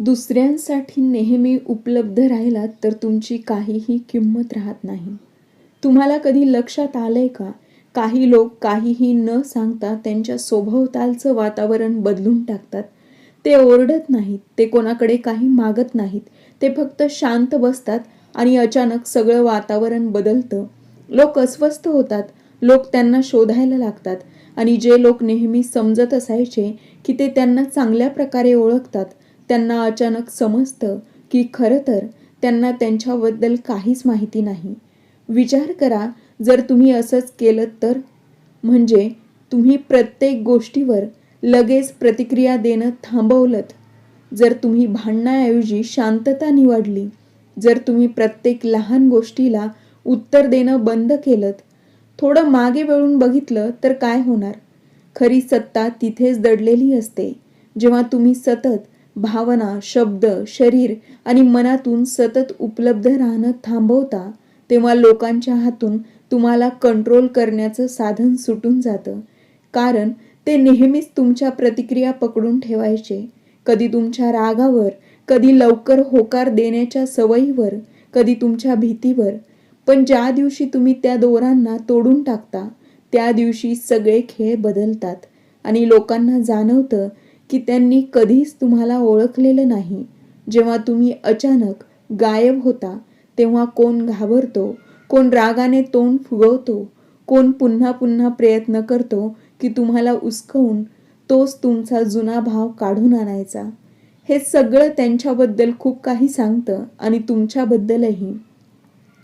दुसऱ्यांसाठी नेहमी उपलब्ध राहिलात तर तुमची काहीही किंमत राहत नाही. तुम्हाला कधी लक्षात आलंय का? काही लोक काहीही न सांगता त्यांच्या स्वभोवतालचं वातावरण बदलून टाकतात. ते ओरडत नाहीत ते कोणाकडे काही मागत नाहीत ते फक्त शांत बसतात आणि अचानक सगळं वातावरण बदलतं. लोक अस्वस्थ होतात लोक त्यांना शोधायला लागतात आणि जे लोक नेहमी समजत असायचे की ते त्यांना चांगल्या प्रकारे ओळखतात त्यांना अचानक समजतं की खरं तर त्यांना त्यांच्याबद्दल काहीच माहिती नाही. विचार करा जर तुम्ही असंच केलं तर? म्हणजे तुम्ही प्रत्येक गोष्टीवर लगेच प्रतिक्रिया देणं थांबवलं जर तुम्ही भांडण्याऐवजी शांतता निवडली जर तुम्ही प्रत्येक लहान गोष्टीला उत्तर देणं बंद केलं थोडं मागे वळून बघितलं तर काय होणार? खरी सत्ता तिथेच दडलेली असते जेव्हा तुम्ही सतत भावना शब्द शरीर आणि मनातून सतत उपलब्ध राहणं थांबवता तेव्हा लोकांच्या हातून तुम्हाला कंट्रोल करण्याचं साधन सुटून जातं. कारण ते नेहमीच तुमच्या प्रतिक्रिया पकडून ठेवायचे. कधी तुमच्या रागावर कधी लवकर होकार देण्याच्या सवयीवर कधी तुमच्या भीतीवर. पण ज्या दिवशी तुम्ही त्या दोरांना तोडून टाकता त्या दिवशी सगळे खेळ बदलतात आणि लोकांना जाणवतं की त्यांनी कधीच तुम्हाला ओळखलेलं नाही. जेव्हा तुम्ही अचानक गायब होता तेव्हा कोण घाबरतो? कोण रागाने तोंड फुगवतो? कोण पुन्हा पुन्हा प्रयत्न करतो की तुम्हाला उचकवून तोच तुमचा जुना भाव काढून आणायचा? हे सगळं त्यांच्याबद्दल खूप काही सांगतं आणि तुमच्याबद्दलही.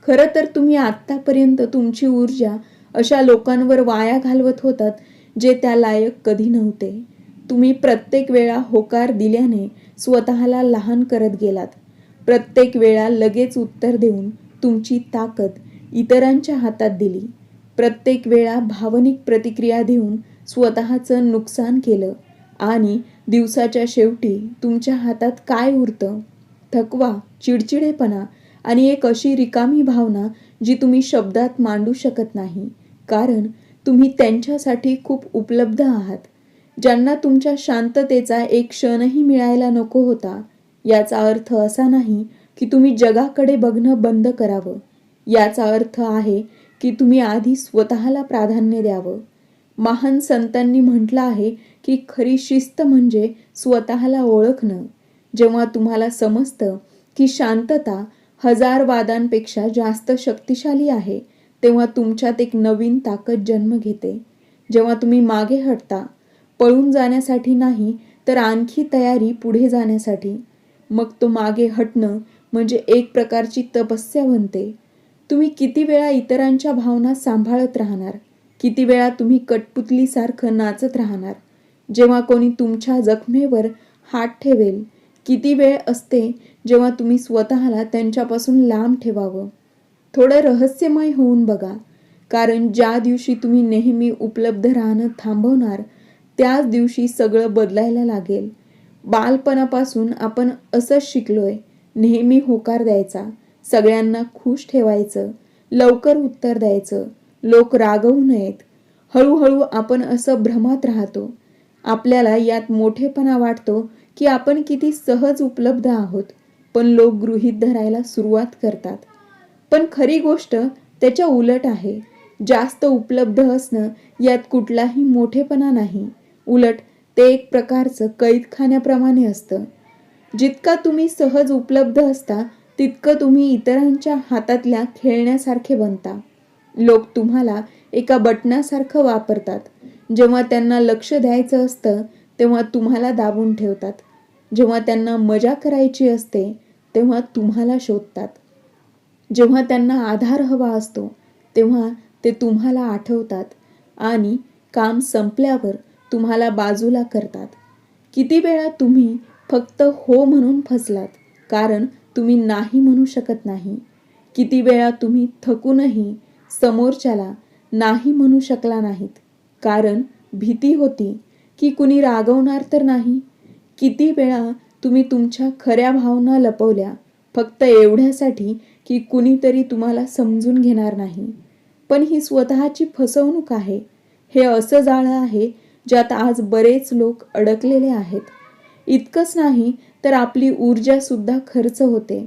खरं तर तुम्ही आत्तापर्यंत तुमची ऊर्जा अशा लोकांवर वाया घालवत होतात जे त्या लायक कधी नव्हते. तुम्ही प्रत्येक वेळा होकार दिल्याने स्वतःला लहान करत गेलात. प्रत्येक वेळा लगेच उत्तर देऊन तुमची ताकद इतरांच्या हातात दिली. प्रत्येक वेळा भावनिक प्रतिक्रिया देऊन स्वतःचं नुकसान केलं. आणि दिवसाच्या शेवटी तुमच्या हातात काय उरतं? थकवा चिडचिडेपणा आणि एक अशी रिकामी भावना जी तुम्ही शब्दात मांडू शकत नाही. कारण तुम्ही त्यांच्यासाठी खूप उपलब्ध आहात. ज्यांना तुमच्या शांततेचा एक क्षणही मिळायला नको होता याचा अर्थ असा नाही की तुम्ही जगाकडे बघणं बंद करावं. याचा अर्थ आहे की तुम्ही आधी स्वतःला प्राधान्य द्यावं. महान संतांनी म्हटलं आहे की खरी शिस्त म्हणजे स्वतःला ओळखणं. जेव्हा तुम्हाला समजतं की शांतता हजार वादांपेक्षा जास्त शक्तिशाली आहे तेव्हा तुमच्यात एक नवीन ताकद जन्म घेते. जेव्हा तुम्ही मागे हटता पळून जाण्यासाठी नाही तर आणखी तयारी पुढे जाण्यासाठी. मग तो मागे हटणं म्हणजे एक प्रकारची तपस्या बनते तुम्ही किती वेळा इतरांच्या भावना सांभाळत राहणार? किती वेळा तुम्ही कटपुतलीसारखं नाचत राहणार? जेव्हा कोणी तुमच्या जखमेवर हात ठेवेल किती वेळ असते जेव्हा तुम्ही स्वतःला त्यांच्यापासून लांब ठेवावं? थोडं रहस्यमय होऊन बघा. कारण ज्या दिवशी तुम्ही नेहमी उपलब्ध राहणं थांबवणार त्याच दिवशी सगळं बदलायला लागेल. बालपणापासून आपण असंच शिकलोय. नेहमी होकार द्यायचा. सगळ्यांना खुश ठेवायचं. लवकर उत्तर द्यायचं. लोक रागवू नयेत. हळूहळू आपण असं भ्रमात राहतो. आपल्याला यात मोठेपणा वाटतो की आपण किती सहज उपलब्ध आहोत. पण लोक गृहीत धरायला सुरुवात करतात. पण खरी गोष्ट त्याच्या उलट आहे. जास्त उपलब्ध असणं यात कुठलाही मोठेपणा नाही. उलट ते एक प्रकारचं कैदखान्याप्रमाणे असतं. जितका तुम्ही सहज उपलब्ध असता तितकं तुम्ही इतरांच्या हातातल्या खेळण्यासारखे बनता. लोक तुम्हाला एका बटनासारखं वापरतात. जेव्हा त्यांना लक्ष द्यायचं असतं तेव्हा तुम्हाला दाबून ठेवतात. जेव्हा त्यांना मजा करायची असते तेव्हा तुम्हाला शोधतात. जेव्हा त्यांना आधार हवा असतो तेव्हा ते तुम्हाला आठवतात. आणि काम संपल्यावर तुम्हाला बाजूला करतात. किती वेळा तुम्ही फक्त हो म्हणून फसलात कारण तुम्ही नाही म्हणू शकत नाही. किती वेळा तुम्ही थकूनही समोरच्याला नाही म्हणू शकला नाहीत कारण भीती होती की कुणी रागवणार तर नाही. किती वेळा तुम्ही तुमच्या खऱ्या भावना लपवल्या फक्त एवढ्यासाठी की कुणीतरी तुम्हाला समजून घेणार नाही. पण ही स्वतःची फसवणूक आहे. हे असं जाळं आहे ज्यात आज बरेच लोक अडकलेले आहेत. इतकंच नाही तर आपली ऊर्जासुद्धा खर्च होते.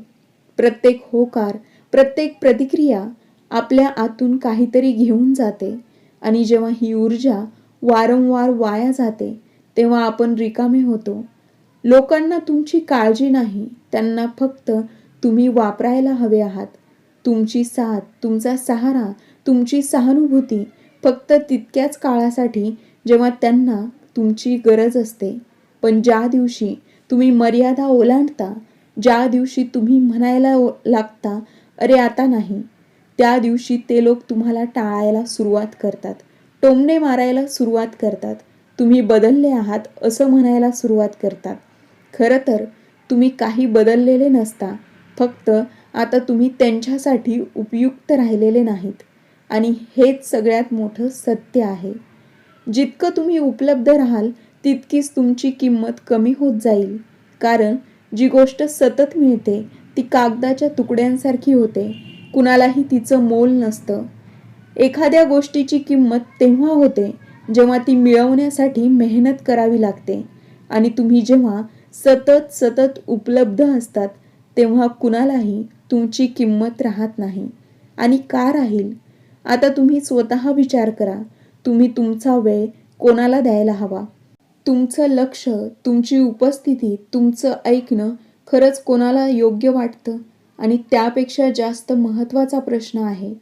प्रत्येक होकार प्रत्येक प्रतिक्रिया आपल्या आतून काहीतरी घेऊन जाते आणि जेव्हा ही ऊर्जा वारंवार वाया जाते तेव्हा आपण रिकामे होतो. लोकांना तुमची काळजी नाही त्यांना फक्त तुम्ही वापरायला हवे आहात. तुमची साथ तुमचा सहारा तुमची सहानुभूती फक्त तितक्याच काळासाठी जेव्हा त्यांना तुमची गरज असते पण ज्या दिवशी तुम्ही मर्यादा ओलांडता ज्या दिवशी तुम्ही म्हणायला लागता अरे आता नाही त्या दिवशी ते लोक तुम्हाला टाळायला सुरुवात करतात. टोमणे मारायला सुरुवात करतात. तुम्ही बदलले आहात असं म्हणायला सुरुवात करतात. खरं तर तुम्ही काही बदललेले नसता. फक्त आता तुम्ही त्यांच्यासाठी उपयुक्त राहिलेले नाहीत. आणि हेच सगळ्यात मोठं सत्य आहे. जितकं तुम्ही उपलब्ध राहाल तितकीच तुमची किंमत कमी होत जाईल. कारण जी गोष्ट सतत मिळते ती कागदाच्या तुकड्यांसारखी होते. कुणालाही तिचं मोल नसतं. एखाद्या गोष्टीची किंमत तेव्हा होते जेव्हा ती मिळवण्यासाठी मेहनत करावी लागते. आणि तुम्ही जेव्हा सतत सतत उपलब्ध असतात तेव्हा कुणालाही तुमची किंमत राहत नाही. आणि का राहील? आता तुम्ही स्वतः विचार करा. तुम्ही तुमचा वेळ कोणाला द्यायला हवा? तुमचं लक्ष तुमची उपस्थिती तुमचं ऐकणं खरंच कोणाला योग्य वाटतं? आणि त्यापेक्षा जास्त महत्त्वाचा प्रश्न आहे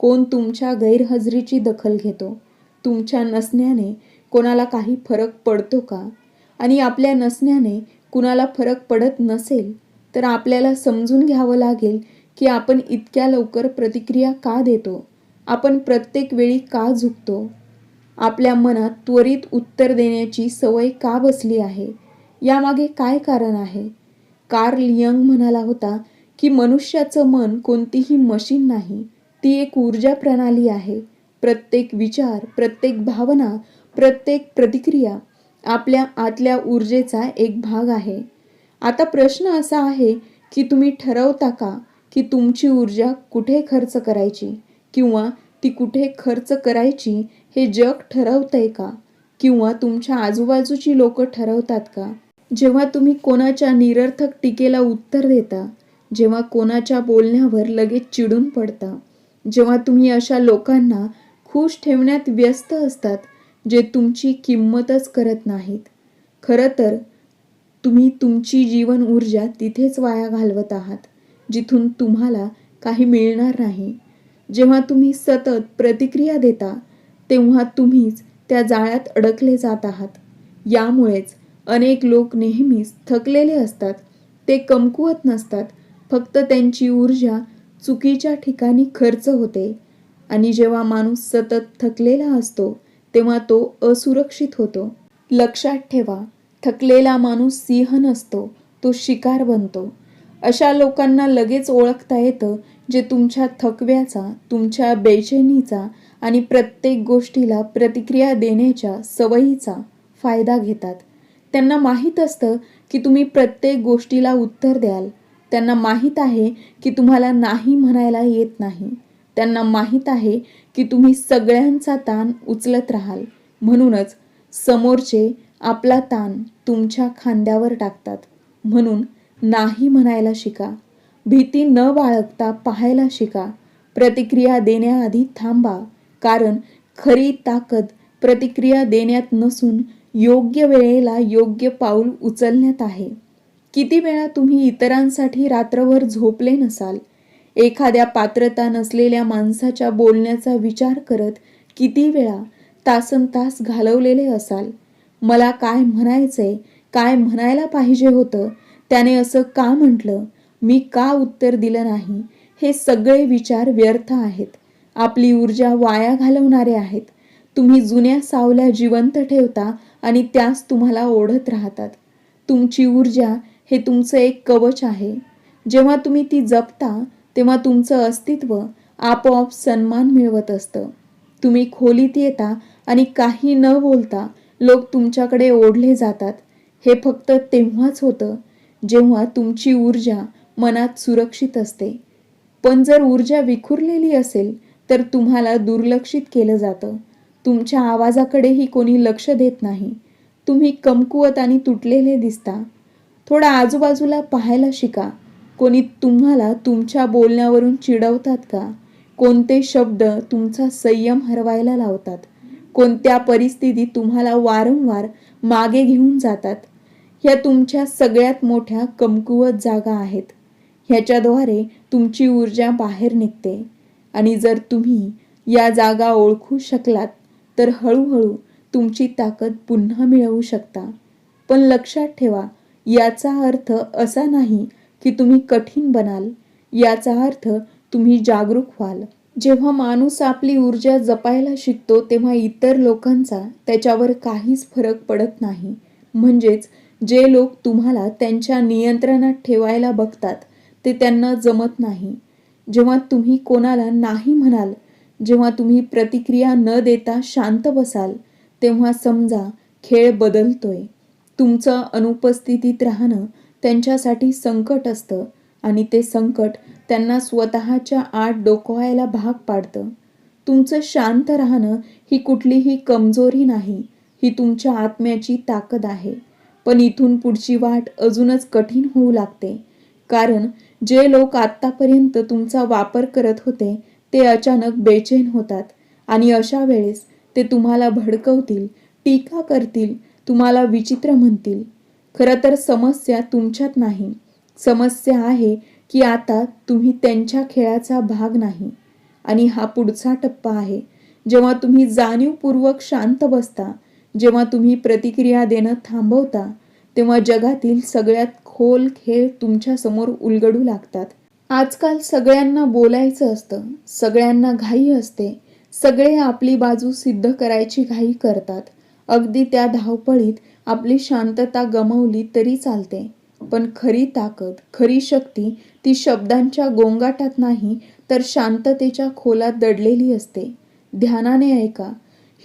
कोण तुमच्या गैरहजेरीची दखल घेतो? तुमच्या नसण्याने कोणाला काही फरक पडतो का? आणि आपल्या नसण्याने कुणाला फरक पडत नसेल तर आपल्याला समजून घ्यावं लागेल की आपण इतक्या लवकर प्रतिक्रिया का देतो? आपण प्रत्येक वेळी का झुकतो? आपल्या मनात त्वरित उत्तर देण्याची सवय का बसली आहे? यामागे काय कारण आहे? कार्ल यंग म्हणाला होता की मनुष्याचं मन कोणतीही मशीन नाही ती एक ऊर्जा प्रणाली आहे. प्रत्येक विचार प्रत्येक भावना प्रत्येक प्रतिक्रिया आपल्या आतल्या ऊर्जेचा एक भाग आहे. आता प्रश्न असा आहे की तुम्ही ठरवता का की तुमची ऊर्जा कुठे खर्च करायची किंवा ती कुठे खर्च करायची हे जग ठरवतंय का? किंवा तुमच्या आजूबाजूची लोक ठरवतात का? जेव्हा तुम्ही कोणाच्या निरर्थक टीकेला उत्तर देता जेव्हा कोणाच्या बोलण्यावर लगेच चिडून पडता जेव्हा तुम्ही अशा लोकांना खुश ठेवण्यात व्यस्त असतात जे तुमची किंमतच करत नाहीत. खरं तर तुम्ही तुमची जीवन ऊर्जा तिथेच वाया घालवत आहात जिथून तुम्हाला काही मिळणार नाही. जेव्हा तुम्ही सतत प्रतिक्रिया देता तेव्हा तुम्हीच त्या जाळ्यात अडकले जात आहात. यामुळेच अनेक लोक नेहमीच थकलेले असतात. ते कमकुवत नसतात. फक्त त्यांची ऊर्जा चुकीच्या ठिकाणी खर्च होते. आणि जेव्हा माणूस सतत थकलेला असतो तेव्हा तो असुरक्षित होतो. लक्षात ठेवा थकलेला माणूस सिंह नसतो तो शिकार बनतो. अशा लोकांना लगेच ओळखता येतं जे तुमच्या थकव्याचा तुमच्या बेचैनीचा आणि प्रत्येक गोष्टीला प्रतिक्रिया देण्याच्या सवयीचा फायदा घेतात. त्यांना माहीत असतं की तुम्ही प्रत्येक गोष्टीला उत्तर द्याल. त्यांना माहीत आहे की तुम्हाला नाही म्हणायला येत नाही. त्यांना माहीत आहे की तुम्ही सगळ्यांचा ताण उचलत राहाल. म्हणूनच समोरचे आपला ताण तुमच्या खांद्यावर टाकतात. म्हणून नाही म्हणायला शिका. भीती न बाळगता पाहायला शिका. प्रतिक्रिया देण्याआधी थांबा. कारण खरी ताकद प्रतिक्रिया देण्यात नसून योग्य वेळेला योग्य पाऊल उचलण्यात आहे. किती वेळा तुम्ही इतरांसाठी रात्रभर झोपले नसाल? एखाद्या पात्रता नसलेल्या माणसाच्या बोलण्याचा विचार करत किती वेळा तासन तास घालवलेले असाल? मला काय म्हणायचंय? काय म्हणायला पाहिजे होतं? त्याने असं का म्हटलं? मी का उत्तर दिलं नाही? हे सगळे विचार व्यर्थ आहेत. आपली ऊर्जा वाया घालवणारे आहेत. तुम्ही जुन्या सावल्या जिवंत ठेवता आणि त्यास तुम्हाला ओढत राहतात. तुमची ऊर्जा हे तुमचं एक कवच आहे. जेव्हा तुम्ही ती जपता तेव्हा तुमचं अस्तित्व आपोआप सन्मान मिळवत असतं. तुम्ही खोलीत येता आणि काही न बोलता लोक तुमच्याकडे ओढले जातात. हे फक्त तेव्हाच होतं जेव्हा तुमची ऊर्जा मनात सुरक्षित असते. पण जर ऊर्जा विखुरलेली असेल तर तुम्हाला दुर्लक्षित केलं जातं. तुमच्या आवाजाकडेही कोणी लक्ष देत नाही. तुम्ही कमकुवत आणि तुटलेले दिसता. थोडा आजूबाजूला पाहायला शिका. कोणी तुम्हाला तुमच्या बोलण्यावरून चिडवतात का? कोणते शब्द तुमचा संयम हरवायला लावतात? कोणत्या परिस्थितीत तुम्हाला वारंवार मागे घेऊन जातात? ह्या तुमच्या सगळ्यात मोठ्या कमकुवत जागा आहेत. ह्याच्याद्वारे तुमची ऊर्जा बाहेर निघते. आणि जर तुम्ही या जागा ओळखू शकलात तर हळूहळू तुमची ताकद पुन्हा मिळवू शकता. पण लक्षात ठेवा याचा अर्थ असा नाही की तुम्ही कठीण बनाल. याचा अर्थ तुम्ही जागरूक व्हाल. जेव्हा माणूस आपली ऊर्जा जपायला शिकतो तेव्हा इतर लोकांचा त्याच्यावर काहीच फरक पडत नाही. म्हणजेच जे लोक तुम्हाला त्यांच्या नियंत्रणात ठेवायला बघतात ते त्यांना जमत नाही. जेव्हा तुम्ही कोणाला नाही म्हणाल जेव्हा तुम्ही प्रतिक्रिया न देता शांत बसाल तेव्हा समजा खेळ बदलतोय. तुमचं अनुपस्थितीत राहणं त्यांच्यासाठी संकट असतं आणि ते संकट त्यांना स्वतःच्या आत डोकवायला भाग पाडतं. तुमचं शांत राहणं ही कुठलीही कमजोरी नाही ही तुमच्या आत्म्याची ताकद आहे. पण इथून पुढची वाट अजूनच कठीण होऊ लागते. कारण जे लोक आत्तापर्यंत तुमचा वापर करत होते ते अचानक बेचैन होतात आणि अशा वेळेस ते तुम्हाला भडकवतील टीका करतील तुम्हाला विचित्र म्हणतील. खरं तर समस्या तुमच्यात नाही. समस्या आहे की आता तुम्ही त्यांच्या खेळाचा भाग नाही. आणि हा पुढचा टप्पा आहे जेव्हा तुम्ही जाणीवपूर्वक शांत बसता जेव्हा तुम्ही प्रतिक्रिया देणं थांबवता तेव्हा जगातील सगळ्यात खोल खेळ तुमच्यासमोर उलगडू लागतात. आजकाल सगळ्यांना बोलायचं असतं सगळ्यांना घाई असते सगळे आपली बाजू सिद्ध करायची घाई करतात. अगदी त्या धावपळीत आपली शांतता गमावली तरी चालते. पण खरी ताकद खरी शक्ती ती शब्दांच्या गोंगाटात नाही तर शांततेच्या खोलात दडलेली असते. ध्यानाने ऐका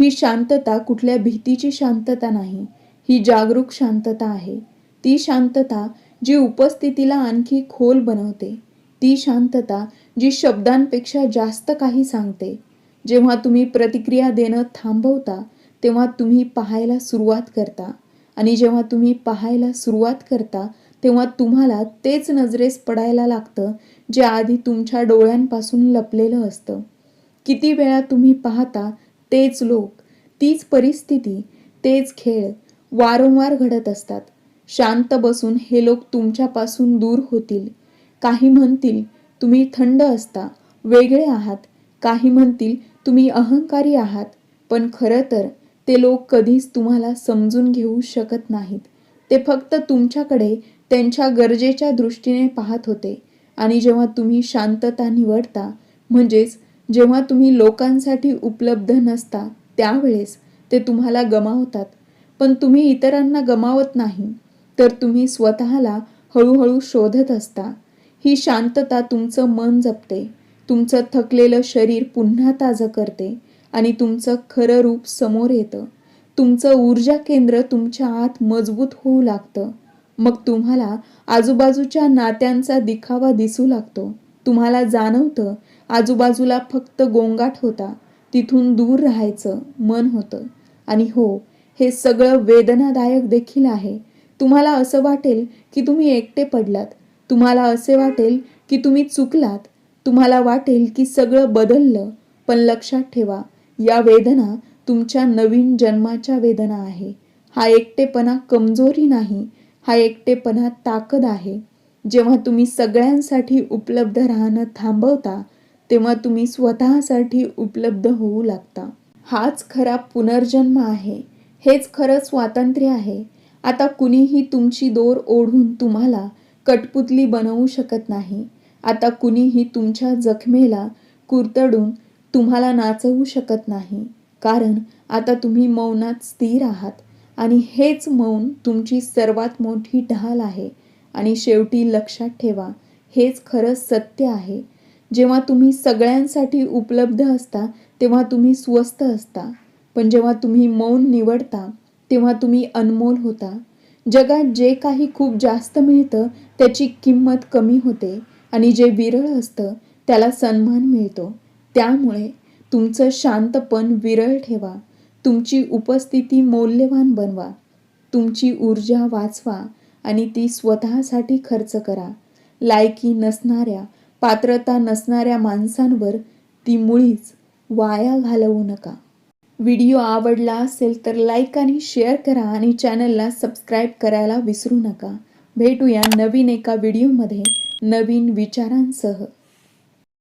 ही शांतता कुठल्या भीतीची शांतता नाही ही जागरूक शांतता आहे. ती शांतता जी उपस्थितीला आणखी खोल बनवते ती शांतता जी शब्दांपेक्षा जास्त काही सांगते. जेव्हा तुम्ही प्रतिक्रिया देणं थांबवता तेव्हा तुम्ही पाहायला सुरुवात करता. आणि जेव्हा तुम्ही पाहायला सुरुवात करता तेव्हा तुम्हाला तेच नजरेस पडायला लागतं जे आधी तुमच्या डोळ्यांपासून लपलेलं असतं. किती वेळा तुम्ही पाहता तेच लोक तीच परिस्थिती तेच खेळ वारंवार घडत असतात. शांत बसून हे लोक तुमच्यापासून दूर होतील. काही म्हणतील तुम्ही थंड असता वेगळे आहात. काही म्हणतील तुम्ही अहंकारी आहात. पण खरं तर ते लोक कधीच तुम्हाला समजून घेऊ शकत नाहीत. ते फक्त तुमच्याकडे त्यांच्या गरजेच्या दृष्टीने पाहत होते. आणि जेव्हा तुम्ही शांतता निवडता म्हणजेच जेव्हा तुम्ही लोकांसाठी उपलब्ध नसता त्यावेळेस ते तुम्हाला गमावतात. पण तुम्ही इतरांना गमावत नाही तर तुम्ही स्वतःला हळूहळू शोधत असता. ही शांतता तुमचं मन जपते तुमचं थकलेलं शरीर पुन्हा ताजं करते आणि तुमचं खरं रूप समोर येतं. तुमचं ऊर्जा केंद्र तुमच्या आत मजबूत होऊ लागतं. मग तुम्हाला आजूबाजूच्या नात्यांचा दिखावा दिसू लागतो. तुम्हाला जाणवतं आजूबाजूला फक्त गोंगाट होता. तिथून दूर राहायचं मन होतं. आणि हो हे सगळं वेदनादायक देखील आहे. तुम्हाला असं वाटेल की तुम्ही एकटे पडलात. तुम्हाला असे वाटेल की तुम्ही चुकलात. तुम्हाला वाटेल की सगळं बदललं. पण लक्षात ठेवा या वेदना तुमच्या नवीन जन्माच्या वेदना आहे. हा एकटेपणा कमजोरी नाही. हा एकटेपणा ताकद आहे. जेव्हा तुम्ही सगळ्यांसाठी उपलब्ध राहणं थांबवता तेव्हा तुम्ही स्वतःसाठी उपलब्ध होऊ लागता. हाच खरा पुनर्जन्म आहे. हेच खरं स्वातंत्र्य आहे. आता कुणीही तुमची दोर ओढून तुम्हाला कटपुतली बनवू शकत नाही. आता कुणीही तुमच्या जखमेला कुरतडून तुम्हाला नाचवू शकत नाही. कारण आता तुम्ही मौनात स्थिर आहात आणि हेच मौन तुमची सर्वात मोठी ढाल आहे. आणि शेवटी लक्षात ठेवा हेच खरं सत्य आहे. जेव्हा तुम्ही सगळ्यांसाठी उपलब्ध असता तेव्हा तुम्ही स्वस्त असता. पण जेव्हा तुम्ही मौन निवडता तेव्हा तुम्ही अनमोल होता. जगात जे काही खूप जास्त मिळतं त्याची किंमत कमी होते आणि जे विरळ असतं त्याला सन्मान मिळतो. त्यामुळे तुमचं शांतपण विरळ ठेवा. तुमची उपस्थिती मौल्यवान बनवा. तुमची ऊर्जा वाचवा आणि ती स्वतःसाठी खर्च करा. लायकी नसणाऱ्या पात्रता नसणाऱ्या माणसांवर ती मुळीच वाया घालवू नका. व्हिडिओ आवडला असेल तर लाईक आणि शेअर करा आणि चॅनलला सबस्क्राईब करायला विसरू नका. भेटूया नवीन एका व्हिडिओमध्ये नवीन विचारांसह.